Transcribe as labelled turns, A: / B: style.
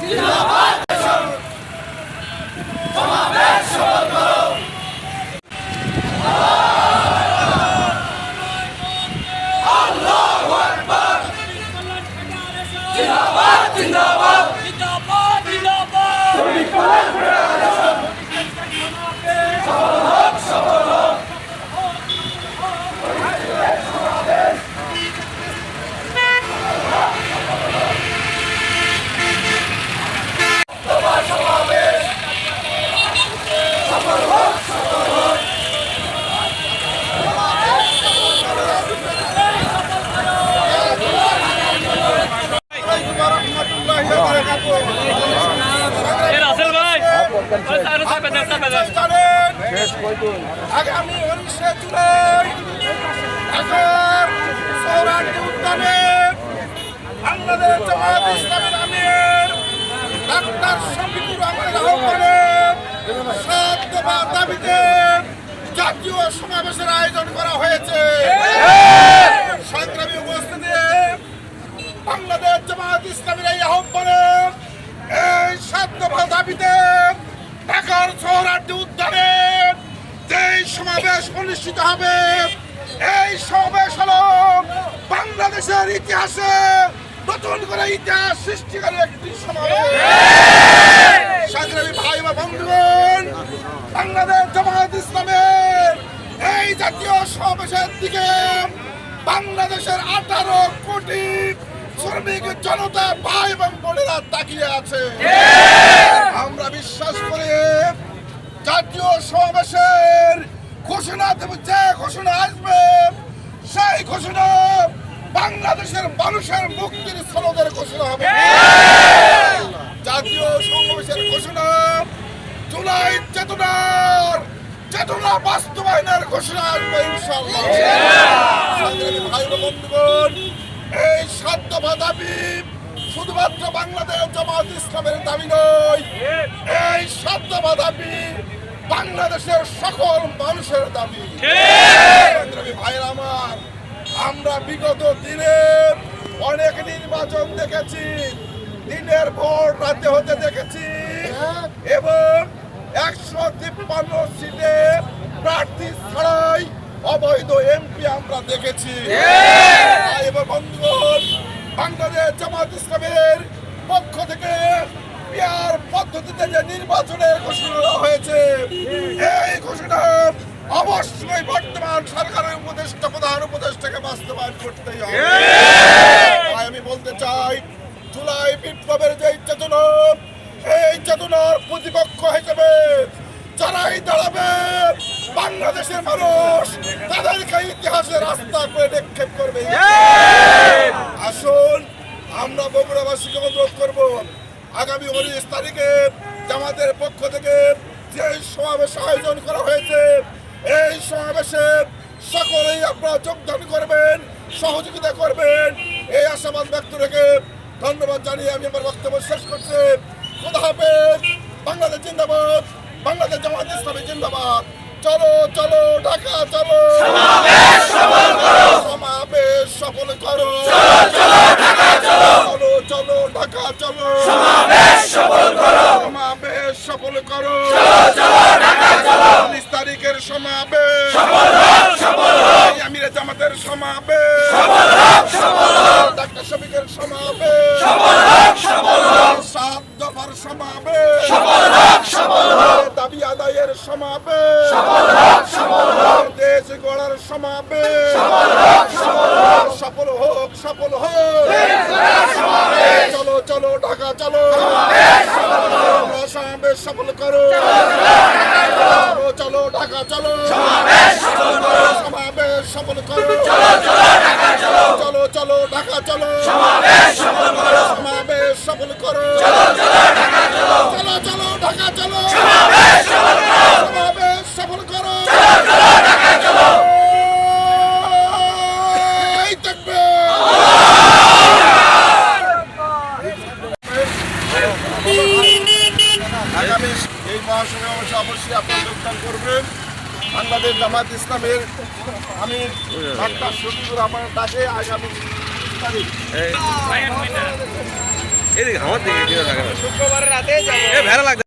A: জিন্দাবাদ।
B: আগামী উনিশে জুলাই ঢাকার ডাক্তার জাতীয় সমাবেশের আয়োজন করা হয়েছে। সংগ্রামী উপস্থিতি, বাংলাদেশ জামাত ইসলামের এই আহ্বানে এই সাত দফা দাবিতে অনুষ্ঠিত হবে। এই সমাবেশ হলো বাংলাদেশের ইতিহাসে নতুন করে ইতিহাস সৃষ্টি সৃষ্টিকারী একটি সমাবেশ। সংগ্রামী ভাই বা বন্ধুগণ, বাংলাদেশ জামাত ইসলামের এই জাতীয় সমাবেশের দিকে বাংলাদেশের আঠারো কোটি শ্রমিক জনতা ভাই এবং বোনেরা তাকিয়ে আছে। আমরা বিশ্বাস করি জাতীয় সমাবেশের ঘোষণা দেবে, যে ঘোষণা আসবে, সেই ঘোষণা বাংলাদেশের মানুষের মুক্তির সনদের ঘোষণা হবে। জাতীয় সমাবেশের ঘোষণা, জুলাই চেতনার, চেতনা বাস্তবায়নের ঘোষণা আসবে ইনশাল্লাহ এই সাত দাবি শুধুমাত্র বাংলাদেশ জামাত ইসলামের দাবি নয়, এই সাত দাবি বাংলাদেশের সকল মানুষের দাবি। ভাইরা আমার আমরা বিগত দিনে অনেক নির্বাচন দেখেছি দিনের ভোট রাতে হতে দেখেছি এবং একশো তিপ্পান্ন সিটে প্রার্থী ছাড়াই অবৈধ এমপি আমরা দেখেছি। এবং বন্ধুগণ বাংলাদেশ জামাত ইসলামের পক্ষ থেকে পিয়ার পদ্ধতিতে যে নির্বাচনের ঘোষণা হয়েছে, এই ঘোষণা অবশ্যই বর্তমান সরকারের উপদেষ্টা, প্রধান উপদেষ্টাকে বাস্তবায়ন করতেই হবে। আমি বলতে চাই, জুলাই বিপ্লবের যে চেতনা, এই চেতনার প্রতিপক্ষ হিসেবে যারাই দাঁড়াবে, বাংলাদেশের মানুষ তাদেরকে ইতিহাসের রাস্তা করে নিক্ষেপ করবে। আসুন, আমরা বগুড়াবাসীকে অনুরোধ করব আগামী উনিশ তারিখে জামাতের পক্ষ থেকে যে সমাবেশ আয়োজন করা হয়েছে, এই সমাবেশে সকলেই আপনারা যোগদান করবেন, সহযোগিতা করবেন। এই আশাবাদ ব্যক্ত রেখে ধন্যবাদ জানিয়ে আমি আমার বক্তব্য শেষ করছি। খোদা হাফেজ, বাংলাদেশ জিন্দাবাদ, বাংলাদেশ জামাত ইসলামী জিন্দাবাদ। চলো চলো, ঢাকা, চলো। সফল হোক চলো চলো, ঢাকা, চলো। সমাবেশ সফল করো। চলো ঢাকা, চলো। সমাবেশ সফল করো। চলো চলো, ঢাকা, চলো। সমাবেশ সফল করো। সমাবেশ সফল করো চলো চলো ঢাকা চলো জামাত ইসলামের আমি ডাক্তার শফিকুর আমার ডাকে আগামী তিরিশ তারিখ।
A: ভাই এক মিনিট।
C: আমার দিকে এদিকে থাকে না
A: শুক্রবার রাতে
C: ভেড়া লাগছে।